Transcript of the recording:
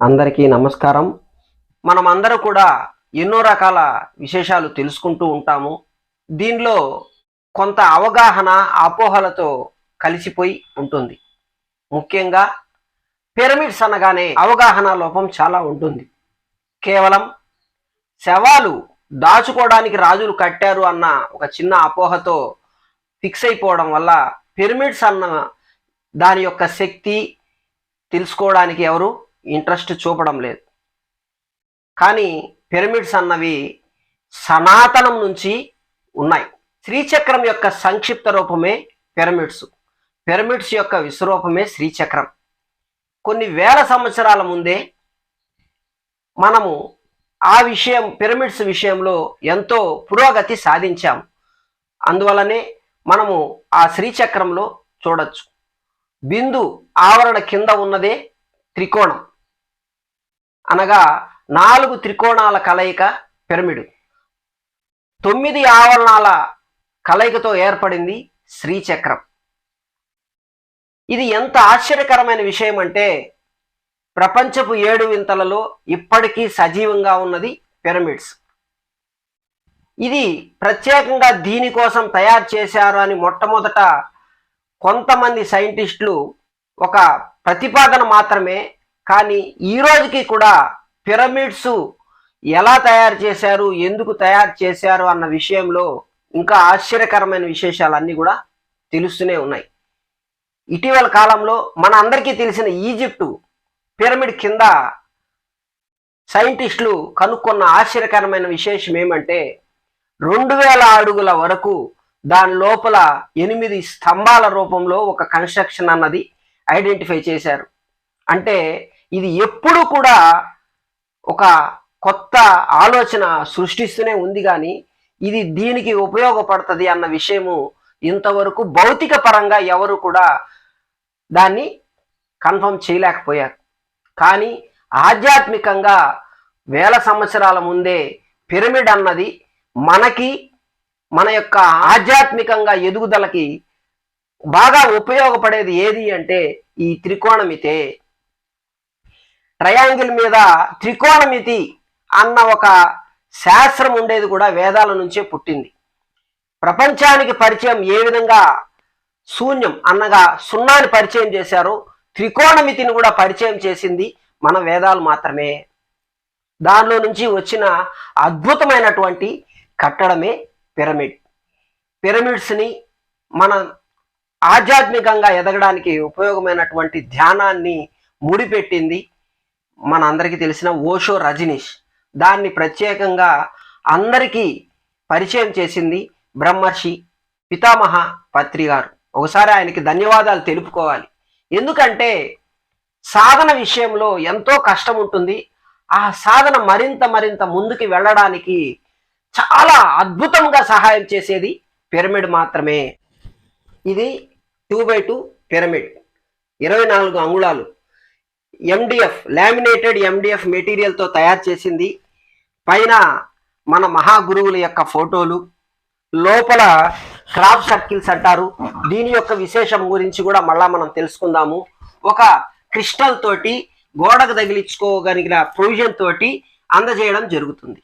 అందరికీ నమస్కారం. మనం అందరూ కూడా ఎన్నో రకాల విశేషాలు తెలుసుకుంటూ ఉంటాము. దీనిలో కొంత అవగాహన అపోహలతో కలిసిపోయి ఉంటుంది. ముఖ్యంగా పిరమిడ్స్ అనగానే అవగాహన లోపం చాలా ఉంటుంది. కేవలం శవాలు దాచుకోవడానికి రాజులు కట్టారు అన్న ఒక చిన్న అపోహతో ఫిక్స్ అయిపోవడం వల్ల పిరమిడ్స్ అన్న దాని యొక్క శక్తి తెలుసుకోవడానికి ఎవరు ఇంట్రెస్ట్ చూపడం లేదు. కానీ పిరమిడ్స్ అన్నవి సనాతనం నుంచి ఉన్నాయి. శ్రీచక్రం యొక్క సంక్షిప్త రూపమే పిరమిడ్స్. పిరమిడ్స్ యొక్క విశ్వరూపమే శ్రీచక్రం. కొన్ని వేల సంవత్సరాల ముందే మనము ఆ విషయం పిరమిడ్స్ విషయంలో ఎంతో పురోగతి సాధించాం. అందువలనే మనము ఆ శ్రీచక్రంలో చూడొచ్చు. బిందు ఆవరణ కింద ఉన్నదే త్రికోణం. అనగా నాలుగు త్రికోణాల కలయిక పిరమిడ్. తొమ్మిది ఆవరణాల కలయికతో ఏర్పడింది శ్రీచక్రం. ఇది ఎంత ఆశ్చర్యకరమైన విషయం అంటే ప్రపంచపు ఏడు వింతలలో ఇప్పటికీ సజీవంగా ఉన్నది పిరమిడ్స్. ఇది ప్రత్యేకంగా దీనికోసం తయారు చేశారు అని మొట్టమొదట కొంతమంది సైంటిస్టులు ఒక ప్రతిపాదన మాత్రమే కానీ ఈ రోజుకి కూడా పిరమిడ్స్ ఎలా తయారు చేశారు ఎందుకు తయారు చేశారు అన్న విషయంలో ఇంకా ఆశ్చర్యకరమైన విశేషాలన్నీ కూడా తెలుస్తూనే ఉన్నాయి. ఇటీవల కాలంలో మన అందరికీ తెలిసిన ఈజిప్టు పిరమిడ్ కింద సైంటిస్టులు కనుక్కున్న ఆశ్చర్యకరమైన విశేషం ఏమంటే రెండు వేల అడుగుల వరకు దాని లోపల ఎనిమిది స్తంభాల రూపంలో ఒక కన్స్ట్రక్షన్ అన్నది ఐడెంటిఫై చేశారు. అంటే ఇది ఎప్పుడు కూడా ఒక కొత్త ఆలోచన సృష్టిస్తూనే ఉంది కానీ ఇది దీనికి ఉపయోగపడుతుంది అన్న విషయము ఇంతవరకు భౌతిక పరంగా ఎవరు కూడా దాన్ని కన్ఫర్మ్ చేయలేకపోయారు. కానీ ఆధ్యాత్మికంగా వేల సంవత్సరాల ముందే పిరమిడ్ అన్నది మనకి మన యొక్క ఆధ్యాత్మికంగా ఎదుగుదలకి బాగా ఉపయోగపడేది ఏది అంటే ఈ త్రికోణమితే ట్రయాంగిల్ మీద త్రికోణమితి అన్న ఒక శాస్త్రం ఉండేది కూడా వేదాల నుంచే పుట్టింది. ప్రపంచానికి పరిచయం ఏ విధంగా శూన్యం అన్నగా సున్నాని పరిచయం చేశారు త్రికోణమితిని కూడా పరిచయం చేసింది మన వేదాలు మాత్రమే. దానిలో నుంచి వచ్చిన అద్భుతమైనటువంటి కట్టడమే పిరమిడ్. పిరమిడ్స్ని మన ఆధ్యాత్మికంగా ఎదగడానికి ఉపయోగమైనటువంటి ధ్యానాన్ని ముడిపెట్టింది మన అందరికీ తెలిసిన ఓషో రజనీష్. దాన్ని ప్రత్యేకంగా అందరికీ పరిచయం చేసింది బ్రహ్మర్షి పితామహ పత్రి గారు. ఒకసారి ఆయనకి ధన్యవాదాలు తెలుపుకోవాలి. ఎందుకంటే సాధన విషయంలో ఎంతో కష్టం ఉంటుంది. ఆ సాధన మరింత మరింత ముందుకు వెళ్ళడానికి చాలా అద్భుతంగా సహాయం చేసేది పిరమిడ్ మాత్రమే. ఇది టూ బై టూ పిరమిడ్. ఇరవై నాలుగు అంగుళాలు. ఎండిఎఫ్ లామినేటెడ్ ఎండిఎఫ్ మెటీరియల్తో తయారు చేసింది. పైన మన మహాగురువుల యొక్క ఫోటోలు లోపల క్రాప్ సర్కిల్స్ అంటారు. దీని యొక్క విశేషం గురించి కూడా మళ్ళా మనం తెలుసుకుందాము. ఒక క్రిస్టల్ తోటి గోడకు తగిలించుకోగలిగిన ప్రొవిజన్ తోటి అందజేయడం జరుగుతుంది.